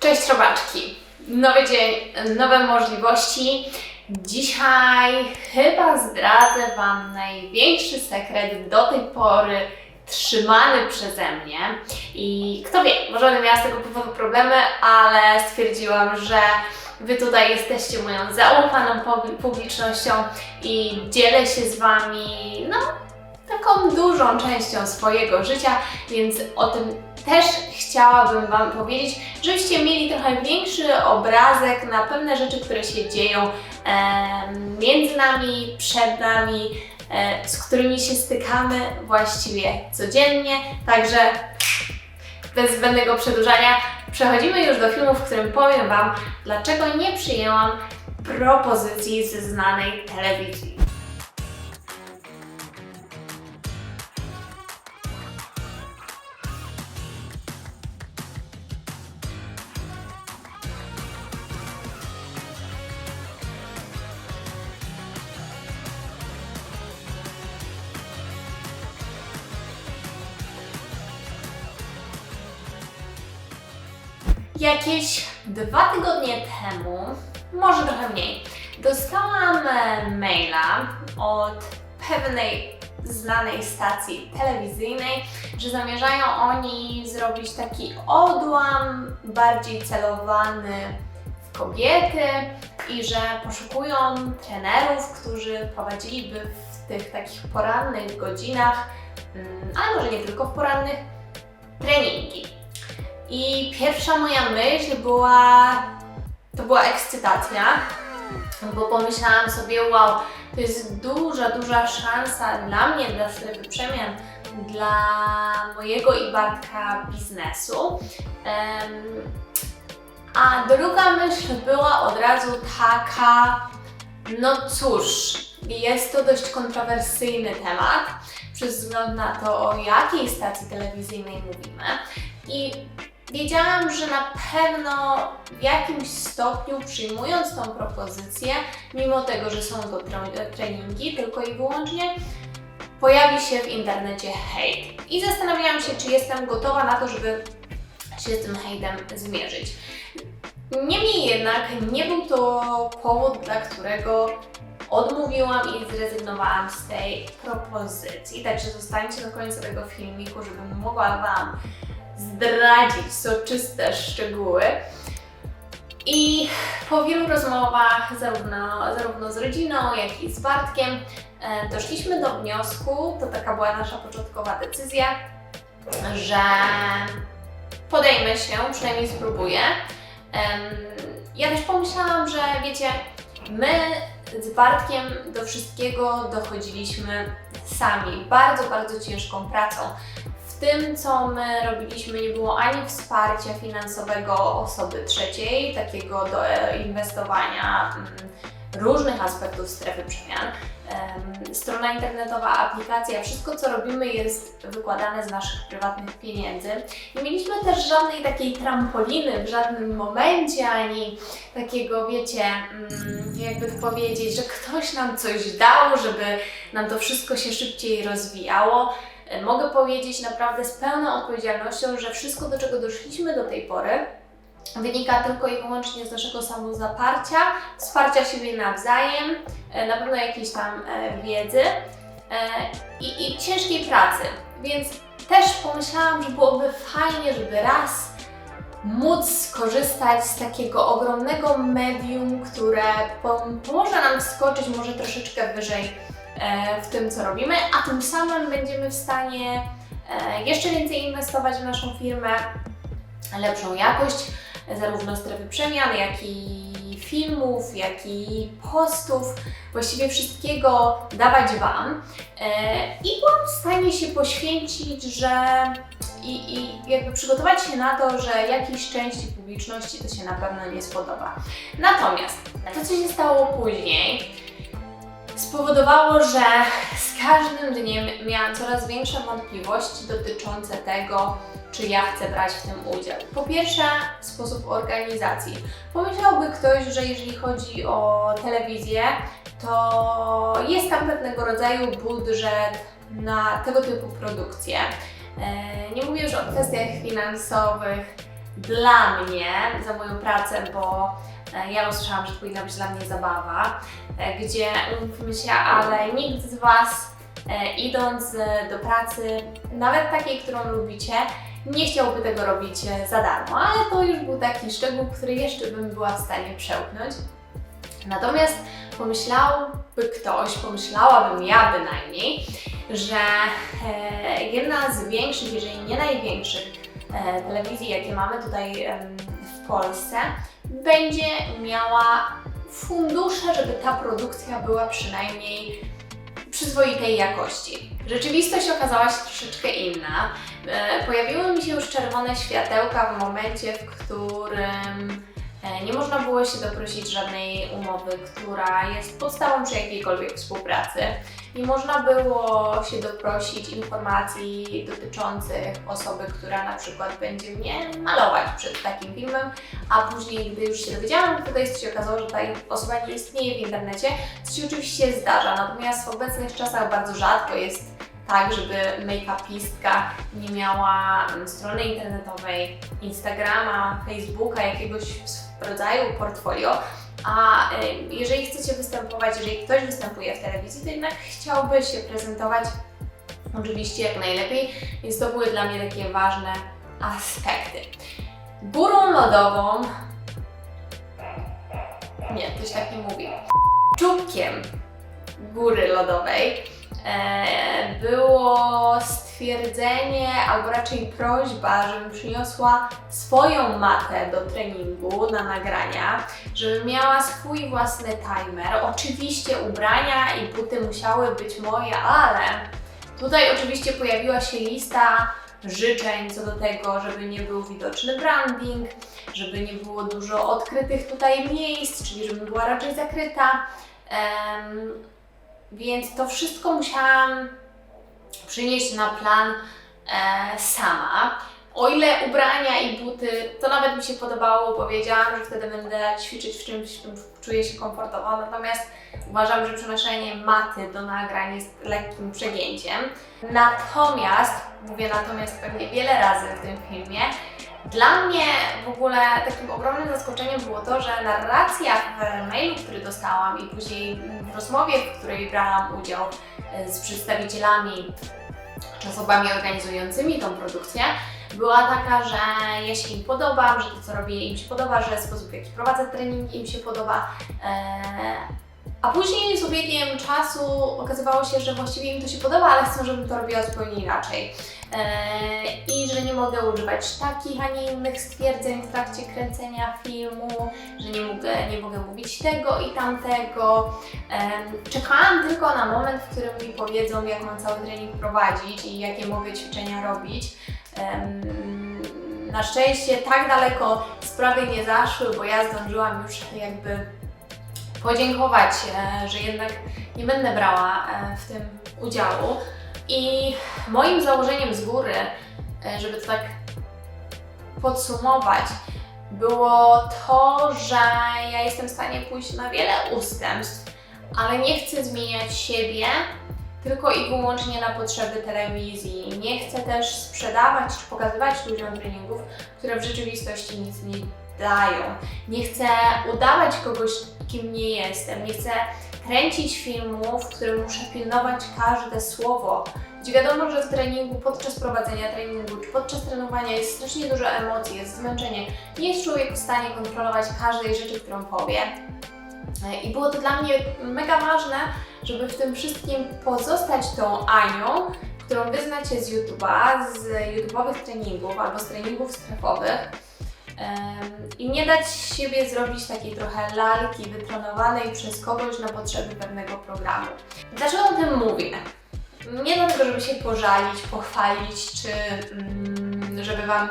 Cześć robaczki! Nowy dzień, nowe możliwości. Dzisiaj chyba zdradzę Wam największy sekret do tej pory trzymany przeze mnie. I kto wie, może będę miała z tego powodu problemy, ale stwierdziłam, że Wy tutaj jesteście moją zaufaną publi- publicznością i dzielę się z Wami, no, taką dużą częścią swojego życia, więc o tym też chciałabym Wam powiedzieć, żebyście mieli trochę większy obrazek na pewne rzeczy, które się dzieją em, między nami, przed nami, e, z którymi się stykamy właściwie codziennie. Także bez zbędnego przedłużania przechodzimy już do filmu, w którym powiem Wam, dlaczego nie przyjęłam propozycji ze znanej telewizji. Jakieś dwa tygodnie temu, może trochę mniej, dostałam e, maila od pewnej znanej stacji telewizyjnej, że zamierzają oni zrobić taki odłam bardziej celowany w kobiety i że poszukują trenerów, którzy prowadziliby w tych takich porannych godzinach, mm, ale może nie tylko w porannych, treningi. I pierwsza moja myśl była, to była ekscytacja, bo pomyślałam sobie, wow, to jest duża, duża szansa dla mnie, dla strefy przemian, dla mojego i Bartka biznesu. Em, a druga myśl była od razu taka, no cóż, jest to dość kontrowersyjny temat, przez wzgląd na to, o jakiej stacji telewizyjnej mówimy. I wiedziałam, że na pewno w jakimś stopniu przyjmując tą propozycję, mimo tego, że są to tre- treningi tylko i wyłącznie, pojawi się w internecie hejt. I zastanawiałam się, czy jestem gotowa na to, żeby się z tym hejtem zmierzyć. Niemniej jednak nie był to powód, dla którego odmówiłam i zrezygnowałam z tej propozycji. Także zostańcie do końca tego filmiku, żebym mogła Wam zdradzić soczyste szczegóły. I po wielu rozmowach, zarówno, zarówno z rodziną, jak i z Bartkiem, e, doszliśmy do wniosku, to taka była nasza początkowa decyzja, że podejmę się, przynajmniej spróbuję. Ja też pomyślałam, że wiecie, my z Bartkiem do wszystkiego dochodziliśmy sami, bardzo, bardzo ciężką pracą. W tym, co my robiliśmy, nie było ani wsparcia finansowego osoby trzeciej, takiego do inwestowania mm, różnych aspektów strefy przemian. Em, Strona internetowa, aplikacja, wszystko co robimy jest wykładane z naszych prywatnych pieniędzy. Nie mieliśmy też żadnej takiej trampoliny w żadnym momencie, ani takiego, wiecie, mm, jakby powiedzieć, że ktoś nam coś dał, żeby nam to wszystko się szybciej rozwijało. E, Mogę powiedzieć naprawdę z pełną odpowiedzialnością, że wszystko, do czego doszliśmy do tej pory, wynika tylko i wyłącznie z naszego samozaparcia, wsparcia siebie nawzajem, e, na pewno jakiejś tam e, wiedzy i, i ciężkiej pracy. Więc też pomyślałam, że byłoby fajnie, żeby raz móc skorzystać z takiego ogromnego medium, które pom- pomoże nam wskoczyć może troszeczkę wyżej w tym, co robimy, a tym samym będziemy w stanie e, jeszcze więcej inwestować w naszą firmę, lepszą jakość zarówno strefy przemian, jak i filmów, jak i postów, właściwie wszystkiego dawać Wam. E, I byłam w stanie się poświęcić, że i, i jakby przygotować się na to, że jakiejś części publiczności to się na pewno nie spodoba. Natomiast to, co się stało później, spowodowało, że z każdym dniem miałam coraz większe wątpliwości dotyczące tego, czy ja chcę brać w tym udział. Po pierwsze, sposób organizacji. Pomyślałby ktoś, że jeżeli chodzi o telewizję, to jest tam pewnego rodzaju budżet na tego typu produkcje. E, Nie mówię już o kwestiach finansowych, dla mnie, za moją pracę, bo e, ja usłyszałam, że powinna być dla mnie zabawa, gdzie umówmy się, ale nikt z Was e, idąc e, do pracy, nawet takiej, którą lubicie, nie chciałby tego robić e, za darmo, ale to już był taki szczegół, który jeszcze bym była w stanie przełknąć. Natomiast pomyślałby ktoś, pomyślałabym ja bynajmniej, że e, jedna z większych, jeżeli nie największych e, telewizji, jakie mamy tutaj w Polsce, będzie miała fundusze, żeby ta produkcja była przynajmniej przyzwoitej jakości. Rzeczywistość okazała się troszeczkę inna. E, Pojawiły mi się już czerwone światełka w momencie, w którym nie można było się doprosić żadnej umowy, która jest podstawą przy jakiejkolwiek współpracy. Nie można było się doprosić informacji dotyczących osoby, która na przykład będzie mnie malować przed takim filmem, a później, gdy już się dowiedziałam, to jest, się okazało, że ta osoba nie istnieje w internecie, co się oczywiście zdarza. Natomiast w obecnych czasach bardzo rzadko jest tak, żeby make-upistka nie miała strony internetowej, Instagrama, Facebooka, jakiegoś rodzaju portfolio. A y, jeżeli chcecie występować, jeżeli ktoś występuje w telewizji, to jednak chciałby się prezentować oczywiście jak najlepiej, więc to były dla mnie takie ważne aspekty. Górą lodową, nie, ktoś tak nie mówi, czubkiem góry lodowej e, było stwierdzenie, albo raczej prośba, żebym przyniosła swoją matę do treningu na nagrania, żebym miała swój własny timer. Oczywiście ubrania i buty musiały być moje, ale tutaj oczywiście pojawiła się lista życzeń co do tego, żeby nie był widoczny branding, żeby nie było dużo odkrytych tutaj miejsc, czyli żebym była raczej zakryta. Więc to wszystko musiałam przynieść na plan e, sama. O ile ubrania i buty, to nawet mi się podobało, bo wiedziałam, że wtedy będę ćwiczyć w czymś, w czym czuję się komfortowo, natomiast uważam, że przenoszenie maty do nagrań jest lekkim przegięciem. Natomiast, mówię natomiast pewnie wiele razy w tym filmie, dla mnie w ogóle takim ogromnym zaskoczeniem było to, że narracja w mailu, który dostałam i później rozmowie, w której brałam udział e, z przedstawicielami czy osobami organizującymi tą produkcję, była taka, że ja się im podobam, że to co robię im się podoba, że sposób w jaki prowadzę treningi im się podoba. E, a później z ubiegiem czasu okazywało się, że właściwie im to się podoba, ale chcą, żebym to robiła zupełnie inaczej. E, I że nie mogę używać takich, a nie innych stwierdzeń w trakcie kręcenia filmu, że nie mogę, nie mogę mówić tego i tamtego. Em, Czekałam tylko na moment, w którym mi powiedzą, jak mam cały trening prowadzić i jakie mogę ćwiczenia robić. Na szczęście tak daleko sprawy nie zaszły, bo ja zdążyłam już jakby podziękować, e, że jednak nie będę brała e, w tym udziału. I moim założeniem z góry, e, żeby to tak podsumować, było to, że ja jestem w stanie pójść na wiele ustępstw, ale nie chcę zmieniać siebie tylko i wyłącznie na potrzeby telewizji. Nie chcę też sprzedawać czy pokazywać ludziom treningów, które w rzeczywistości nic nie dają. Nie chcę udawać kogoś, kim nie jestem. Nie chcę kręcić filmu, w którym muszę pilnować każde słowo. Gdzie wiadomo, że w treningu, podczas prowadzenia treningu czy podczas trenowania jest strasznie dużo emocji, jest zmęczenie. Nie jest człowiek w stanie kontrolować każdej rzeczy, którą powie. E, I było to dla mnie mega ważne, żeby w tym wszystkim pozostać tą Anią, którą wy znacie z YouTube'a, z YouTube'owych treningów albo z treningów strefowych. I nie dać siebie zrobić takiej trochę lalki wytrenowanej przez kogoś na potrzeby pewnego programu. Dlaczego o tym mówię? Nie dlatego, żeby się pożalić, pochwalić, czy mm, żeby Wam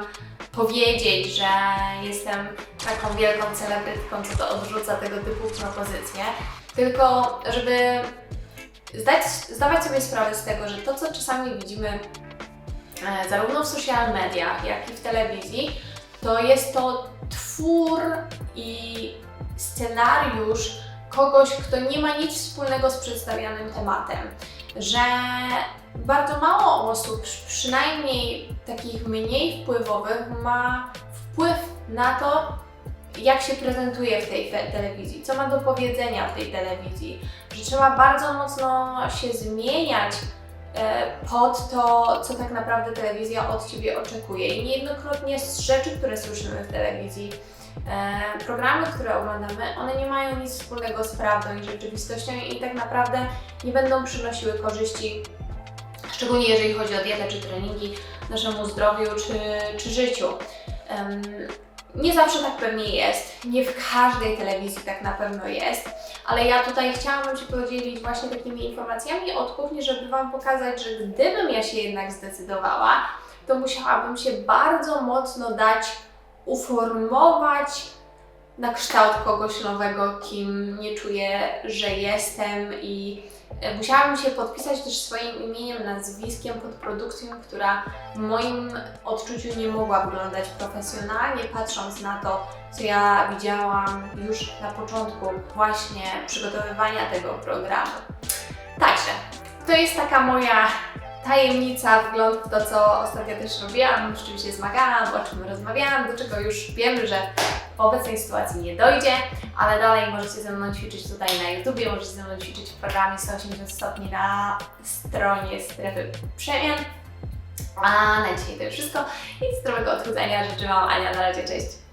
powiedzieć, że jestem taką wielką celebrytką, co to odrzuca tego typu propozycje, tylko żeby zdać, zdawać sobie sprawę z tego, że to, co czasami widzimy e, zarówno w social mediach, jak i w telewizji, to jest to twór i scenariusz kogoś, kto nie ma nic wspólnego z przedstawianym tematem. Że bardzo mało osób, przynajmniej takich mniej wpływowych, ma wpływ na to, jak się prezentuje w tej te- telewizji, co ma do powiedzenia w tej telewizji, że trzeba bardzo mocno się zmieniać pod to, co tak naprawdę telewizja od Ciebie oczekuje. I niejednokrotnie z rzeczy, które słyszymy w telewizji, e, programy, które oglądamy, one nie mają nic wspólnego z prawdą i rzeczywistością i tak naprawdę nie będą przynosiły korzyści, szczególnie jeżeli chodzi o dietę czy treningi, naszemu zdrowiu czy, czy życiu. Nie zawsze tak pewnie jest, nie w każdej telewizji tak na pewno jest, ale ja tutaj chciałabym się podzielić właśnie takimi informacjami od kuchni, żeby Wam pokazać, że gdybym ja się jednak zdecydowała, to musiałabym się bardzo mocno dać uformować na kształt kogoś nowego, kim nie czuję, że jestem i e, musiałabym się podpisać też swoim imieniem, nazwiskiem pod produkcją, która w moim odczuciu nie mogła wyglądać profesjonalnie, patrząc na to, co ja widziałam już na początku właśnie przygotowywania tego programu. Także, to jest taka moja tajemnica, wgląd w to, co ostatnio też robiłam, z czym się zmagałam, o czym rozmawiałam, do czego już wiemy, że w obecnej sytuacji nie dojdzie, ale dalej możecie ze mną ćwiczyć tutaj na YouTubie, możecie ze mną ćwiczyć w programie 180 stopni na stronie strefy przemian. A na dzisiaj to już wszystko i zdrowego odchudzania życzę Wam Ania, na razie, cześć!